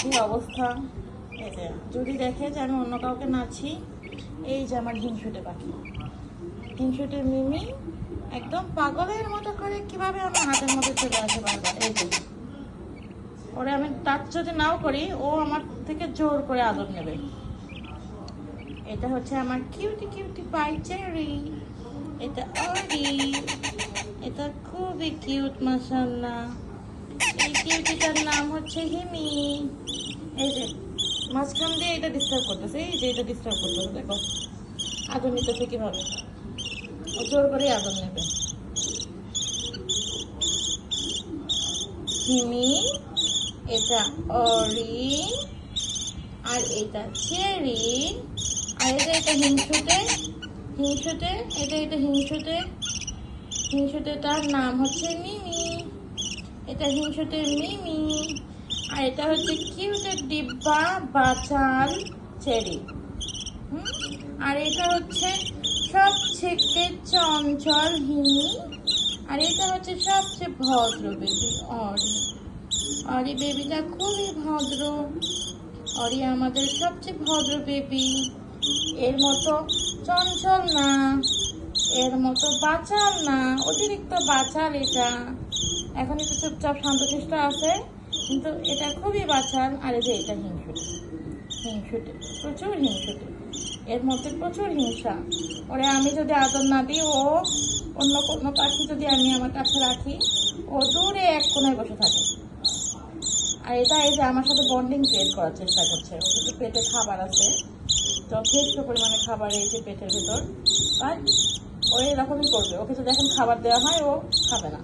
নাচি অবস্থা এই যে যদি দেখে যে আমি অন্য কাউকে নাচি এই যে আমার হিংসুটে পাখি। হিংসুটে মিমি একদম পাগলের মতো করে কীভাবে আমার হাতের মধ্যে চলে আসে বারবার? এই যে। ওরে আমি টাচ যদি নাও করি ও আমার থেকে জোর করে আদর নেবে। এটা হচ্ছে আমার কিউটি কিউটি পাই চেরি এটা অরি এটা খুবই কিউট মাসাল্লাহ এই কিউটিটার এই যে, মাঝখান দিয়ে এটা ডিস্টার্ব করতেছে, এই যে এটা ডিস্টার্ব করতেছে, দেখো। আদর নিতেছে কীভাবে? জোর করে আদর নেবে। হিমি, এটা অরি আর এটা চেরি, আর এটা এটা হিংসুটে হিংসুটে, এটা এটা হিংসুটে। হিংসুটেটার নাম হচ্ছে মিমি। এটা হিংসুটে মিমি। আর এটা হচ্ছে কিউটের ডিব্বা বাচাল চেরি? আর এটা হচ্ছে সবথেকে চঞ্চল হিমি। আর এটা হচ্ছে সবচেয়ে ভদ্র বেবি অরি। অরি বেবিটা খুবই ভদ্র। অরি আমাদের সবচেয়ে ভদ্র বেবি এর মতো চঞ্চল না। এর মতো বাঁচাল না, অতিরিক্ত বাঁচাল এটা। এখন একটু চুপচাপ শান্তশিষ্ট আছে, কিন্তু এটা খুবই বাচাল। আর এই যে এটা হিংসুটে হিংসুটে, প্রচুর হিংসুটে। এর মধ্যে প্রচুর হিংসা। ওরে আমি যদি আদর না দিই, ও অন্য কোনো পাখি যদি আমি আমার কাছে রাখি, ও দূরে এক কোনায় বসে থাকে। আর এটা এই যে আমার সাথে বন্ডিং ক্রিয়েট করার চেষ্টা করছে। ওর কিন্তু পেটে খাবার আছে, যথেষ্ট পরিমাণে খাবার এই যে পেটের ভেতর। আর ও এরকমই করবে। ওকে যদি এখন খাবার দেওয়া হয়, ও খাবে না।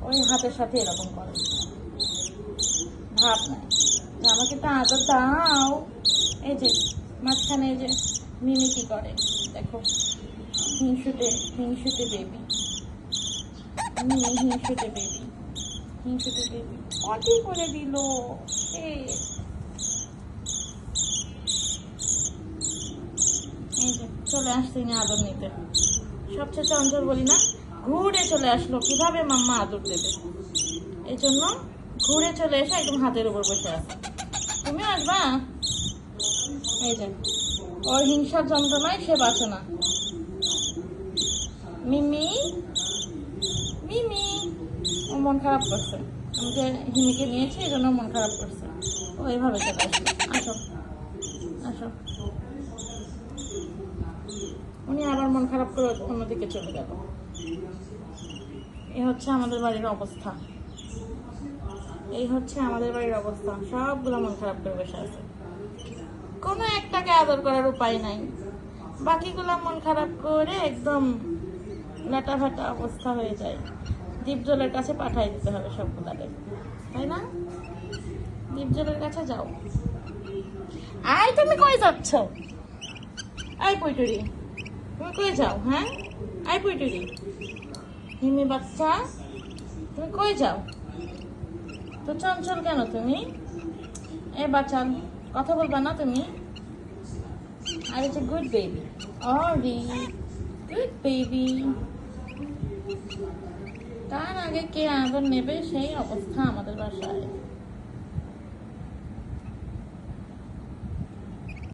ওই হাতের সাথে এরকম করে। ভাব নাই। আমাকে তো আদর দাও। এই যে, মাঝখানে যে মিমি কি করে? দেখো, হিংসুটে হিংসুটে বেবি মিমি বেবি হিংসুটে বেবি অটি করে দিল। এই চলে আসছে আদর নিতে। সবচেয়ে চঞ্চল বলি না, ঘুরে চলে আসলো। কীভাবে মাম্মা আদর দেবে? এই জন্য ঘুরে চলে এসে একদম হাতের উপর বসে আছে। তুমি আসবা? এই যে, ওর হিংসার যন্ত্রণায় সে বাঁচে না। মিমি মিমি, ও মন খারাপ করছে। আমি যে হিমিকে নিয়েছি, এই জন্য মন খারাপ করছে। ও এইভাবে চলে আসলো। আসো আসো। উনি আবার মন খারাপ করে অন্যদিকে চলে গেল। এই হচ্ছে আমাদের বাড়ির অবস্থা। এই হচ্ছে আমাদের বাড়ির অবস্থা। সবগুলো মন খারাপ করে বসে আছে। কোনো একটাকে আদর করার উপায় নাই। বাকিগুলো মন খারাপ করে একদম লাটা ফাটা অবস্থা হয়ে যায়। দ্বীপজলের কাছে পাঠাই দিতে হবে সবগুলাকে। তাই না? দ্বীপজলের কাছে যাও। আয়, তুমি কই যাচ্ছ? আয়, পৈটুরি। তুমি কই যাও হ্যাঁ? আয় পৈটুরি হিমি বাচ্চা, তুমি কই যাও? তো চঞ্চল কেন তুমি? এ বাচ্চা, কথা বলবা না তুমি? আর ইটস গুড বেবি অরি গুড বেবি তার আগে কে আদর নেবে সেই অবস্থা আমাদের বাসায়?